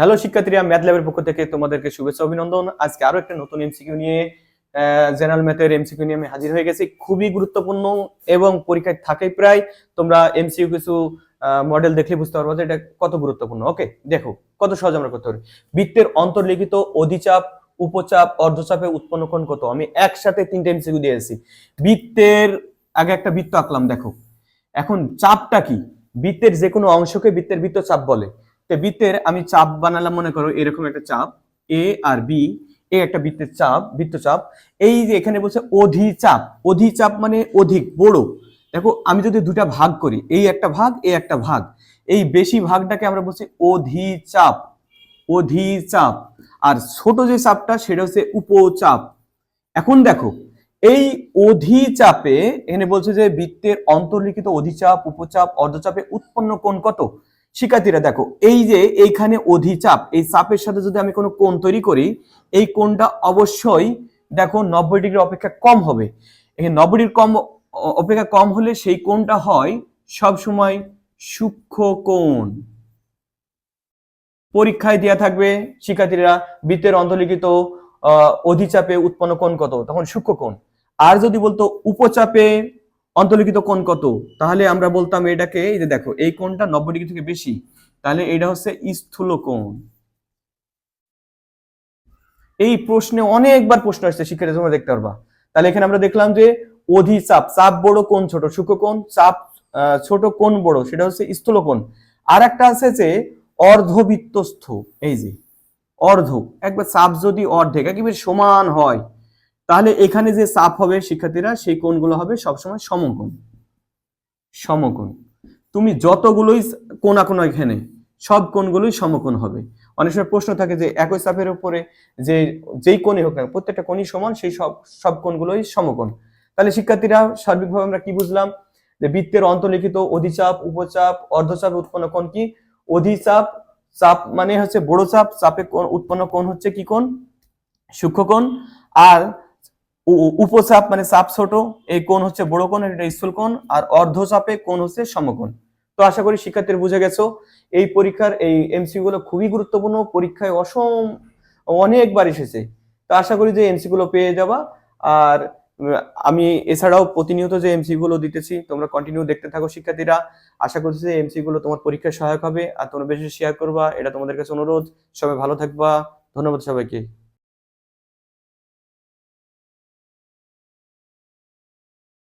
Hello শিক্ষার্থীরা, math ল্যাবের পক্ষ থেকে তোমাদেরকে শুভেচ্ছা, অভিনন্দন। আজকে আরও একটা নতুন এমসিকিউ নিয়ে জেনারেল ম্যাথের এমসিকিউ নিয়ে আমি হাজির হয়ে গেছি। খুবই গুরুত্বপূর্ণ এবং পরীক্ষায় থাকে প্রায়। তোমরা এমসিকিউ কিছু মডেল দেখলে বুঝতে পারব যে এটা কত গুরুত্বপূর্ণ। ওকে দেখো, কত সহজ আমরা করতে পারি। বৃত্তের অন্তর্লিখিত অধিচাপ, উপচাপ, অর্ধচাপে উৎপন্ন কোণ কত? আমি একসাথে তিনটে এমসিকিউ দিয়েছি বৃত্তের, আগে একটা বৃত্ত আঁকলাম, দেখো। এখন চাপটা কি? বৃত্তের যে কোনো অংশকে বৃত্তের বৃত্ত চাপ বলে। বৃত্তের আমি চাপ বানালাম, মনে করো এরকম একটা চাপ এ আর বি এ একটা বৃত্তের চাপ বৃত্তচাপ এই যে এখানে বলছে অধিচাপ অধিচাপ মানে অধিক, বড়। দেখো, আমি যদি দুটা ভাগ করি এই একটা ভাগ এই একটা ভাগ, এই বেশি ভাগটাকে আমরা বলছি অধিচাপ অধিচাপ। আর ছোট যে চাপটা, সেটা হচ্ছে উপচাপ। এখন দেখো, এই অধিচাপে, এখানে বলছে যে বৃত্তের অন্তর্লিখিত অধিচাপ, উপচাপ, অর্ধচাপে উৎপন্ন কোণ কত? শিক্ষার্থীরা, দেখো, এই যে এইখানে অধিচাপ, এই চাপের সাথে যদি আমি কোনো কোণ তৈরি করি, এই কোণটা অবশ্যই, দেখো, নব্বই ডিগ্রি অপেক্ষা কম হবে। নব্বই ডিগ্রি কম অপেক্ষা কম হলে সেই কোণটা হয় সব সময় সূক্ষ্ম কোণ। পরীক্ষায় দেয়া থাকবে, শিক্ষার্থীরা, বৃত্তের অন্তর্লিখিত অধিচাপে উৎপন্ন কোণ কত? তখন সূক্ষ্ম কোণ। আর যদি বলতো উপচাপে অন্তর্লিখিত কোণ কত? তাহলে আমরা বলতাম এটাকে, এই যে দেখো, এই কোণটা নব্বই ডিগ্রি থেকে বেশি। তাহলে এটা হচ্ছে স্থূল কোণ। এই প্রশ্নে অনেকবার প্রশ্ন আসছে, শিক্ষার্থী, তোমরা দেখতে পারবা। তাহলে এখানে আমরা দেখলাম যে অধিচাপ, চাপ বড় কোণ, ছোট কোণ, চাপ ছোট কোণ বড়, সেটা হচ্ছে স্থূল কোণ। আর একটা আছে যে অর্ধবৃত্তস্থ, এই যে, অর্ধ, একবার চাপ যদি অর্ধেক, একেবারে সমান হয় তাহলে এখানে যে চাপ হবে শিক্ষার্থীরা, সেই কোণগুলো হবে সবসময় সমকোণ। সমকোণ। তুমি যতগুলোই কোনা কোনা এখানে, সব কোণগুলোই সমকোণ হবে। অনেক সময় প্রশ্ন থাকে যে, একই চাপের উপরে যে, যেই কোণই হোক না প্রত্যেকটা কোণই সমান, সেই সব সব কোণগুলোই সমকোণ। তাহলে শিক্ষার্থীরা সার্বিকভাবে আমরা কি বুঝলাম? যে বৃত্তের অন্তর্লিখিত অধিচাপ, উপচাপ, অর্ধচাপ, উৎপন্ন কোণ কি? অধিচাপ, চাপ মানে হচ্ছে বড় চাপ চাপে কোণ, উৎপন্ন কোণ হচ্ছে কি কোণ? সূক্ষ্ম কোণ। আর উপচাপ মানে চাপ ছোট, এই কোণ হচ্ছে বড় কোণ, এটা স্থূল কোণ, আর অর্ধচাপে কোণ হচ্ছে সমকোণ। তো আশা করি শিক্ষার্থীরা বুঝে গেছো, এই পরীক্ষার এই এমসি গুলো খুবই গুরুত্বপূর্ণ, পরীক্ষায় অসম, অনেকবার এসেছে। তো আশা করি যে এমসি গুলো পেয়ে যাবা, আর আমি এছাড়াও প্রতিনিয়ত যে এমসি গুলো দিতেছি, তোমরা কন্টিনিউ দেখতে থাকো শিক্ষার্থীরা। আশা করছি যে এমসি গুলো তোমার পরীক্ষায় সহায়ক হবে, আর তোমরা বেশি শেয়ার করবা, এটা তোমাদের কাছে অনুরোধ। সবাই ভালো থাকবা, ধন্যবাদ সবাইকে।